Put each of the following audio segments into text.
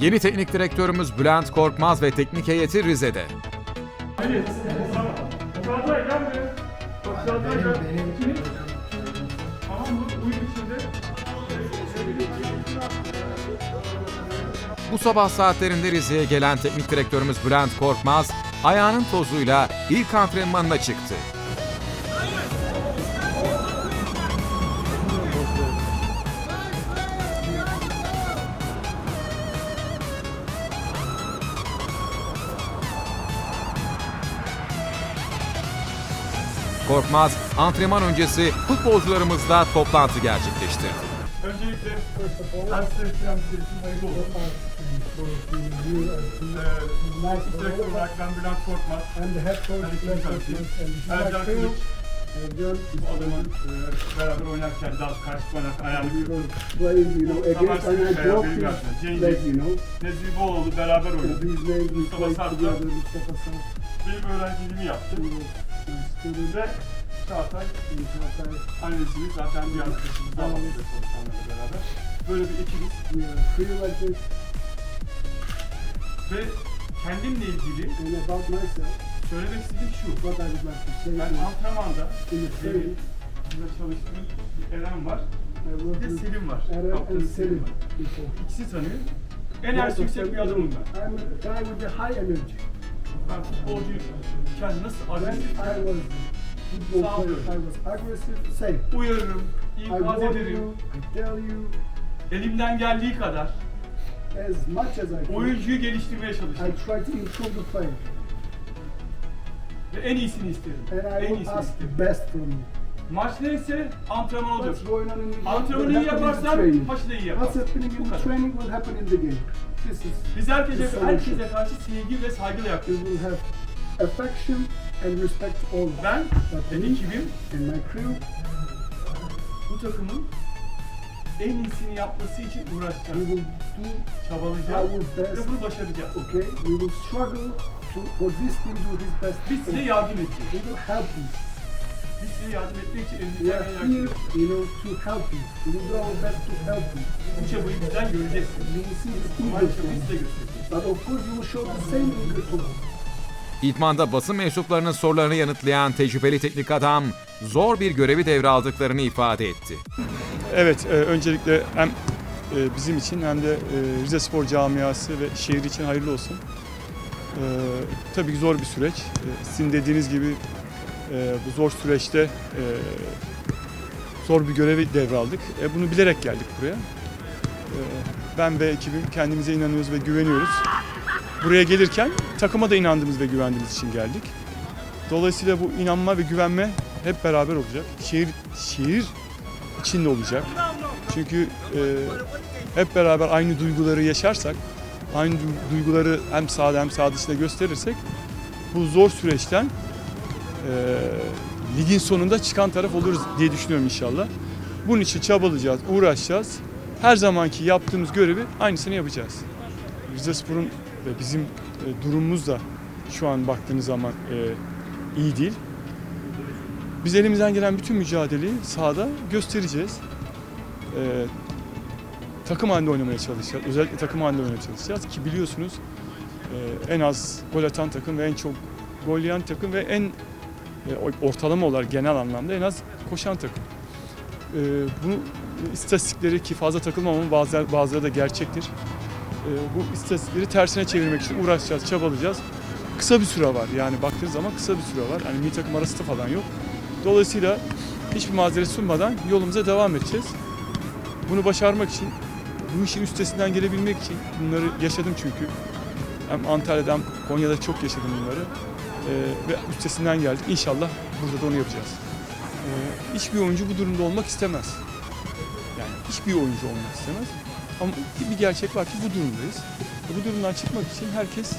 Yeni teknik direktörümüz Bülent Korkmaz ve teknik heyeti Rize'de. Bu sabah saatlerinde Rize'ye gelen teknik direktörümüz Bülent Korkmaz, ayağının tozuyla ilk antrenmanına çıktı. Korkmaz, antrenman öncesi futbolcularımızla toplantı gerçekleştirdi. Öncelikle üstünen bir girişim hayırlı olsun. Ee, teknik direktör olarak ben Bülent Korkmaz. I'm the head coach Ben of ikinci Leicester öğretim. and this is my Ercan. Kılıç. Bu adamın e, beraber oynarken biraz karşı oynarken ayağını kırdı. Sabah broke benim yaptım. Cengiz. beraber oynadı. Mustafa Sarp, benim öğrenciliğimi yaptı. Ve Çağatay in Hatay. annesini zaten bir arkadaşımız daha var çalışanlarla beraber. Böyle bir. We are three like this. Ve kendimle ilgili And about myself, söylemek istediğim şu. what I would like to say Ben is, antrenmanda in the benim training, burada çalıştığım bir Eren var. I Bir de with Selim var. Eren Kaptanı and Selim Selim var. before. İkisi tanıyor. Enerjisi yüksek bir adamım ben. I'm a guy with a high energy. Ben futbolcuyken nasıl When agresif I was football player, I was aggressive, same. uyarırım, I ikaz ederim. you, I tell you, Elimden geldiği kadar as much as I can. oyuncuyu geliştirmeye I çalışırım. try to improve the player, Ve en iyisini isterim. and I En will ask the best from you. Maç neyse antrenman olur. What's going on in the game? Antrenmanı iyi yaparsan maçı da iyi What's yaparsın. happening Bu in the kadar. training will happen in the game. This is Biz herkese, solution. herkese karşı sevgi ve saygıyla yaklaşıyoruz. will have affection and respect all. Ben But ve me ekibim and my crew, bu takımın en iyisini yapması için we uğraşacağız. will do Çabalayacağız our ve bunu başaracağız. Okay, we will struggle to, for this team to do his best. Biz size yardım edeceğiz. We will help you. Biz size yardım etmek için We elimizden are gelen here, yardım you know, to help you. We will do our best to help you. Bu çabayı bizden göreceğiz. You will see this Bu eager çabayı from size you. göstereceğiz. But of course, you will show the same eager to us. İdmanda basın mensuplarının sorularını yanıtlayan tecrübeli teknik adam, zor bir görevi devraldıklarını ifade etti. Evet, e, öncelikle hem e, bizim için hem de e, Rize Spor camiası ve şehir için hayırlı olsun. E, tabii ki zor bir süreç. E, sizin dediğiniz gibi e, bu zor süreçte e, zor bir görevi devraldık. E, bunu bilerek geldik buraya. E, ben ve ekibim kendimize inanıyoruz ve güveniyoruz. Buraya gelirken takıma da inandığımız ve güvendiğimiz için geldik. Dolayısıyla bu inanma ve güvenme hep beraber olacak. Şehir şehir içinde olacak. Çünkü e, hep beraber aynı duyguları yaşarsak, aynı du- duyguları hem sahada hem saha dışında gösterirsek bu zor süreçten e, ligin sonunda çıkan taraf oluruz diye düşünüyorum inşallah. Bunun için çabalayacağız, uğraşacağız. Her zamanki yaptığımız görevi aynısını yapacağız. Rize Spor'un ve bizim e, durumumuz da şu an baktığınız zaman e, iyi değil. Biz elimizden gelen bütün mücadeleyi sahada göstereceğiz. Ee, takım halinde oynamaya çalışacağız. Özellikle takım halinde oynamaya çalışacağız ki biliyorsunuz e, en az gol atan takım ve en çok gol yiyen takım ve en e, ortalama olarak genel anlamda en az koşan takım. Ee, bu istatistikleri ki fazla takılmam ama bazıları, bazıları da gerçektir. Ee, bu istatistikleri tersine çevirmek için uğraşacağız, çabalayacağız. Kısa bir süre var yani baktığınız zaman kısa bir süre var. Yani milli takım arası da falan yok. Dolayısıyla hiçbir mazeret sunmadan yolumuza devam edeceğiz. Bunu başarmak için, bu işin üstesinden gelebilmek için bunları yaşadım çünkü. Hem Antalya'da hem Konya'da çok yaşadım bunları. Ee, ve üstesinden geldik. İnşallah burada da onu yapacağız. Ee, hiçbir oyuncu bu durumda olmak istemez. Yani hiçbir oyuncu olmak istemez. Ama bir gerçek var ki bu durumdayız. Bu durumdan çıkmak için herkes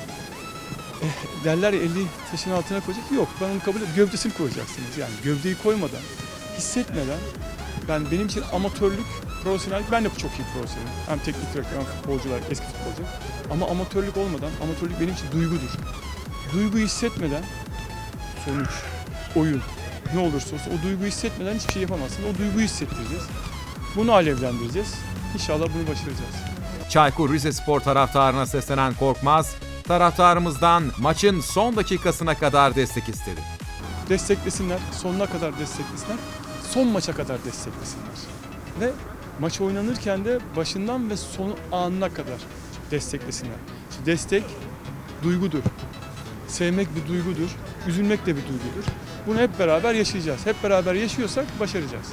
eh, derler ya eli taşın altına koyacak. Yok ben onu kabul ediyorum. Gövdesini koyacaksınız. Yani gövdeyi koymadan, hissetmeden ben benim için amatörlük, profesyonellik ben de çok iyi profesyonelim. Hem teknik direktör hem futbolcular, eski futbolcu. Ama amatörlük olmadan, amatörlük benim için duygudur. Duyguyu hissetmeden sonuç, oyun ne olursa olsun o duyguyu hissetmeden hiçbir şey yapamazsın. O duyguyu hissettireceğiz. Bunu alevlendireceğiz. İnşallah bunu başaracağız. Çaykur Rizespor taraftarına seslenen Korkmaz, taraftarımızdan maçın son dakikasına kadar destek istedi. desteklesinler, sonuna kadar desteklesinler, son maça kadar desteklesinler. Ve maç oynanırken de başından ve son anına kadar desteklesinler. Destek duygudur. Sevmek bir duygudur, üzülmek de bir duygudur. Bunu hep beraber yaşayacağız. Hep beraber yaşıyorsak başaracağız.